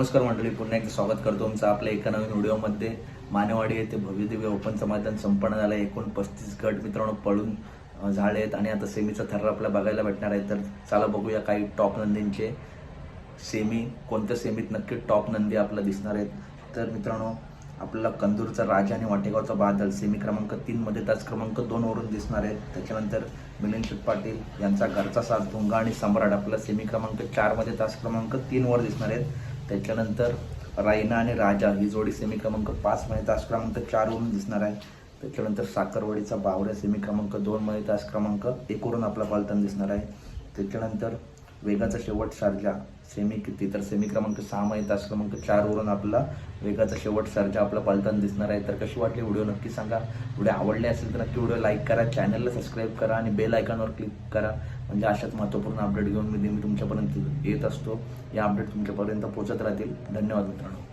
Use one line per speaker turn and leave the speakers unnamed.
नमस्कार मंडळी पुन्हा एकदा स्वागत करतो तुमचं आपल्या एका नवीन व्हिडिओमध्ये. मानेवाडी येथे भव्यदिव्य ओपनचं मैदान संपन्न झालं. आहे एकूण पस्तीस गट मित्रांनो पळून झाले आहेत आणि आता सेमीचा थर्र आपल्याला बघायला भेटणार आहे. तर चला बघूया काही टॉप नंदींचे. सेमी कोणत्या सेमीत नक्की टॉप नंदी आपल्याला दिसणार आहेत? तर मित्रांनो आपल्याला कंदूरचा राजा आणि वाटेगावचा बादल सेमी क्रमांक तीनमध्ये तास क्रमांक दोनवरून दिसणार आहेत. त्याच्यानंतर मिलिंद पाटील यांचा घरचा साथ भुंगा आणि सम्राट आपल्याला सेमी क्रमांक चारमध्ये तास क्रमांक तीनवर दिसणार आहेत. त्याच्यानंतर रायना आणि राजा ही जोडी सेमी क्रमांक पाचमध्ये तास क्रमांक चारवरून दिसणार आहे. त्याच्यानंतर साखरवाडीचा बावऱ्या सेमी क्रमांक दोनमध्ये तास क्रमांक एकवरून आपला पालताना दिसणार आहे. त्याच्यानंतर वेगाचा शेवट सारजा सेमी किती तर सेमी क्रमांक सहामध्ये तास क्रमांक चारवरून आपला वेगाचा शेवट सारजा आपला पालताना दिसणार आहे. तर कशी वाटली व्हिडिओ नक्की सांगा. व्हिडिओ आवडले असेल तर नक्की व्हिडिओ लाईक करा. चॅनलला सबस्क्राईब करा आणि बेल आयकॉनवर क्लिक करा. म्हणजे अशाच महत्त्वपूर्ण अपडेट घेऊन मी नेहमी तुमच्यापर्यंत येत असतो. या अपडेट तुमच्यापर्यंत पोहोचत राहतील. धन्यवाद मित्रांनो.